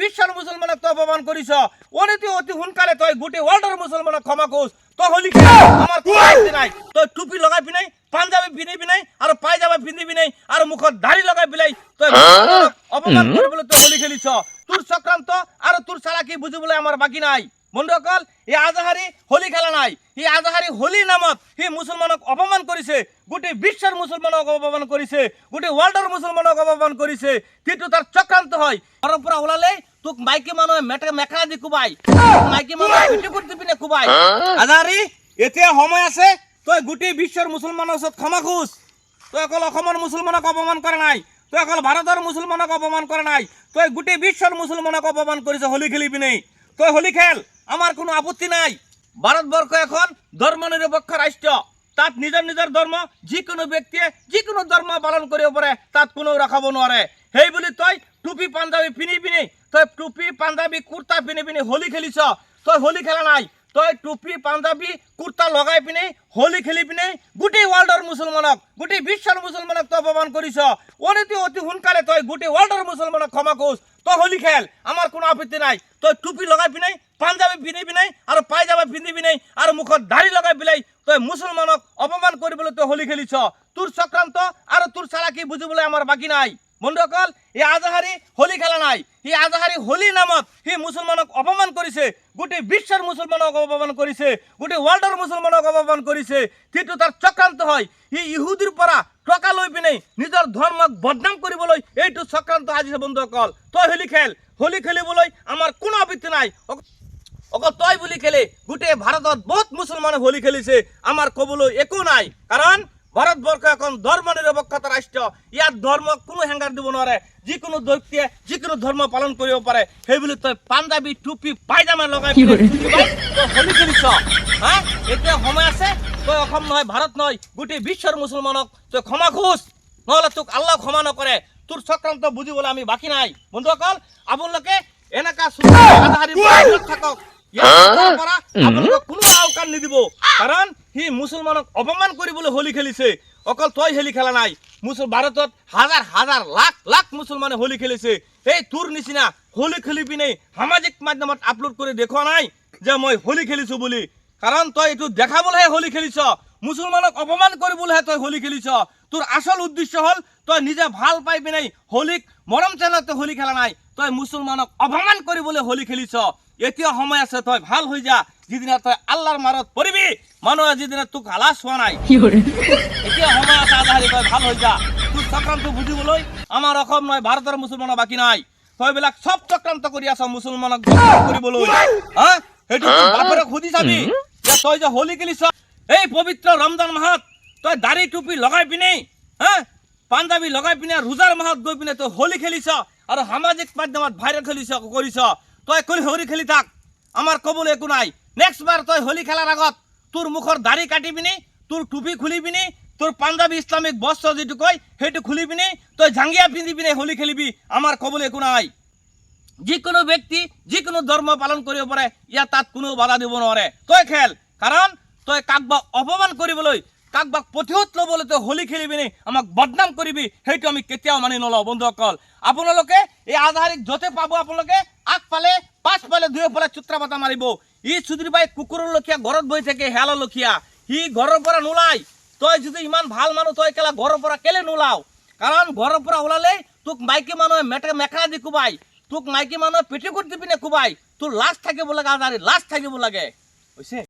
বিশ্বৰ মুছলমানক তো অপমান কৰিছ অনেক অতি সোনকালে তুই গোটে ওয়ার্ল্ডের মুছলমানক ক্ষমা কোস তো হলি আমার কোনো নাই। তই টুপি লগাই পিনাই পাঞ্জাবি পিন্ধিবি পিনাই আৰু পায়জামা পিন্ধিবি পিনাই আৰু মুখত দাড়ি লগাই পেলাই তই অপমান কৰিবলৈ তই হলি খেলিছ। তোৰ চক্ৰান্ত আৰু তোৰ চালাকি বুজিবলৈ আমাৰ বাকী নাই। বন্ধুসকল এই আজাহাৰী হোলী খেলা নাই। সি আজাহাৰী হোলী নামত সি মুছলমানক অপমান কৰিছে গোটেই বিশ্বৰ মুছলমানক অপমান কৰিছে গোটেই ৱৰ্ল্ডৰ মুছলমানক অপমান কৰিছে কিন্তু তাৰ চক্ৰান্ত হয়। ঘৰৰ পৰা ওলালে তোক মাইকী মানুহে মেটে মেখেলা দি কোবাই। মাইকী মানুহে পিনে কোবাই। আজাহাৰী এতিয়া সময় আছে তই গোটেই বিশ্বৰ মুছলমানৰ ওচৰত ক্ষমা খোজ। তই অকল অসমৰ মুছলমানক অপমান কৰা নাই তই অকল ভাৰতৰ মুছলমানক অপমান কৰা নাই তই গোটেই বিশ্বৰ মুছলমানক অপমান কৰিছ হোলী খেলি পিনে তই হোলী খেল। আমাৰ কোনো আপত্তি নাই। ভারতবর্ষ এখন ধর্মনিরপেক্ষ রাষ্ট্র। তাত নিজৰ নিজৰ ধৰ্ম যিকোনো ব্যক্তিয়ে যিকোনো ধর্ম পালন কৰিব পাৰে, তাত কোনো ৰখাব নোৱাৰে। সেই বুলি তই টুপি পাঞ্জাবী পিন্ধি পিনি, তই টুপি, পাঞ্জাবী কুৰ্তা পিন্ধি পিনি হোলী খেলিছ। তই হোলী খেলা নাই। তই টুপি, পাঞ্জাবী কুৰ্তা লগাই পিনে, হোলী খেলি পিনে গোটেই ৱৰ্ল্ডৰ মুছলমানক গোটেই বিশ্বৰ মুছলমানক তই অপমান কৰিছ অনিতি অতি সোনকালে তই গোটেই ৱৰ্ল্ডৰ মুছলমানক ক্ষমা কোচ তই হোলী খেল আমাৰ কোনো আপত্তি নাই। তই টুপি লগাই পিনে, পাঞ্জাবী পিন্ধি পিনে আৰু পাইজামা পিন্ধি পিনে আৰু মুখত দাঢ়ি লগাই পেলাই তই মুছলমানক অপমান কৰিবলৈ তই হোলী খেলিছ। তোৰ চক্ৰান্ত আৰু তোৰ চালাকি বুজিবলৈ আমাৰ বাকী নাই। বন্ধুসকল এই আজাহাৰী হোলী খেলা নাই। সি আজাহাৰী হোলী নামত সি মুছলমানক অপমান কৰিছে গোটেই বিশ্বৰ মুছলমানক অপমান কৰিছে গোটেই ৱৰ্ল্ডৰ মুছলমানক অপমান কৰিছে কিন্তু তাৰ চক্ৰান্ত হয় সি ইহুদিৰ পৰা টকা লৈ পিনে নিজৰ ধৰ্মক বদনাম কৰিবলৈ এইটো চক্ৰান্ত সাজিছে বন্ধুসকল তই হোলী খেল, হোলী খেলিবলৈ আমাৰ কোনো আপত্তি নাই। অক- অকল তই বুলি খেলে গোটেই ভাৰতত বহুত মুছলমানে হোলী খেলিছে, আমাৰ ক'বলৈ একো নাই। কাৰণ ভাৰতবৰ্ষ এখন ধৰ্ম নিৰপেক্ষতা ৰাষ্ট্ৰ ইয়াত ধৰ্মক কোনো হেংগাৰ দিব নোৱাৰে। যিকোনো ব্যক্তিয়ে যিকোনো ধৰ্ম পালন কৰিব পাৰে। সেইবুলি তই পাঞ্জাবী টুপি পাইজামা লগাই হোলী খেলিছ। হা? এতিয়া সময় আছে তই অসম নহয় ভাৰত নহয় গোটেই বিশ্বৰ মুছলমানক তই ক্ষমা খোজ। নহ'লে তোক আল্লাহ ক্ষমা নকৰে। তোৰ চক্ৰান্ত বুজিবলৈ আমি বাকী নাই। বন্ধুসকল আপোনালোকে এনেকা থাকক। ইয়াৰ পৰা আপোনালোকক কোনো আওকাণ নিদিব। কাৰণ সি মুছলমানক অপমান কৰিবলৈ হোলী খেলিছে। অকল তই হোলী খেলা নাই। মুছল ভাৰতত হাজাৰ হাজাৰ, লাখ লাখ মুছলমানে হোলী খেলিছে। এই তোৰ নিচিনা হোলী খেলি পিনে সামাজিক মাধ্যমত আপলোড কৰি দেখুওৱা নাই যে মই হোলী খেলিছো বুলি। কাৰণ তই এইটো দেখাবলৈহে হোলী খেলিছ। মুছলমানক অপমান কৰিবলৈহে তই হোলী খেলিছ। তোৰ আচল উদ্দেশ্য হ'ল তই নিজে ভালো পাই পিনে হোলীক মৰম চেনেহত তই হোলী খেলা নাই। তই মুছলমানক অপমান কৰিবলৈ হোলী খেলিছ। এতিয়া সময় আছে, তই ভালো হৈ যা। যিদিনা তই আল্লাহৰ মাৰত পৰিবি মানুহে যিদিনা তোক হালাচ হোৱা নাই। এতিয়া সময় আছে আধাৰি তই ভালো হৈ যা তোৰ চক্ৰান্ত বুজিবলৈ আমাৰ অসম নহয় ভাৰতৰ মুছলমানৰ বাকী নাই। তই এইবিলাক চব চক্ৰান্ত কৰি আছ মুছলমানক কৰিবলৈ হা? সেইটো বাপেৰক সুধি চাবি তই যে হোলী খেলিছ এই পবিত্ৰ ৰমজান মাহত তই দাড়ি টুপি লগাই পিনে হা? পাঞ্জাবী লগাই পিনে ৰোজাৰ মাহত গৈ পিনে তই হোলী খেলিছ আৰু সামাজিক মাধ্যমত ভাইৰেল খেলিছ কৰিছ। তই কৰি হোলী খেলি থাক। আমাৰ ক'বলৈ একো নাই। নেক্সট বাৰ তই হোলী খেলাৰ আগত তোৰ মুখৰ দাড়ি কাটি পিনি তোৰ টুপি খুলি পিনি তোৰ পাঞ্জাবী ইছলামিক বস্ত্ৰ যিটো কয়, সেইটো খুলি পিনি তই জাংগিয়া পিন্ধি পিনে হোলী খেলিবি, আমাৰ ক'বলৈ একো নাই। যিকোনো ব্যক্তি, যিকোনো ধৰ্ম পালন কৰিব পাৰে ইয়াত তাত কোনো বাধা দিব নোৱাৰে। তই খেল, কাৰণ তই কাকবাক অপমান কৰিবলৈ কাকবাক প্ৰতিশোধ ল'বলৈ তই হোলী খেলিবি নি আমাক বদনাম কৰিবি, সেইটো আমি কেতিয়াও মানি নলওঁ। বন্ধুসকল, আপোনালোকে এই আধাৰিক য'তে পাব আপোনালোকে, আগফালে, পাছফালে, দুয়োফালে চুত্ৰা পাতা মাৰিব। ই চুধুৰী বাই কুকুৰৰ লখীয়া, ঘৰত বহি থাকে হেয়ালৰ লখীয়া। সি ঘৰৰ পৰা নোলাই তই যদি ইমান ভালো মানুহ, তই কেলা ঘৰৰ পৰা কেলে নোলাও? কাৰণ ঘৰৰ পৰা ওলালে তোক মাইকী মানুহে মেটে, মেখেলা দি কোবাই। তোক মাইকী মানুহে পেটিকোট দি পিনে কোবাই। তোৰ লাজ থাকিব লাগে আজাৰী লাজ থাকিব লাগে। হৈছে?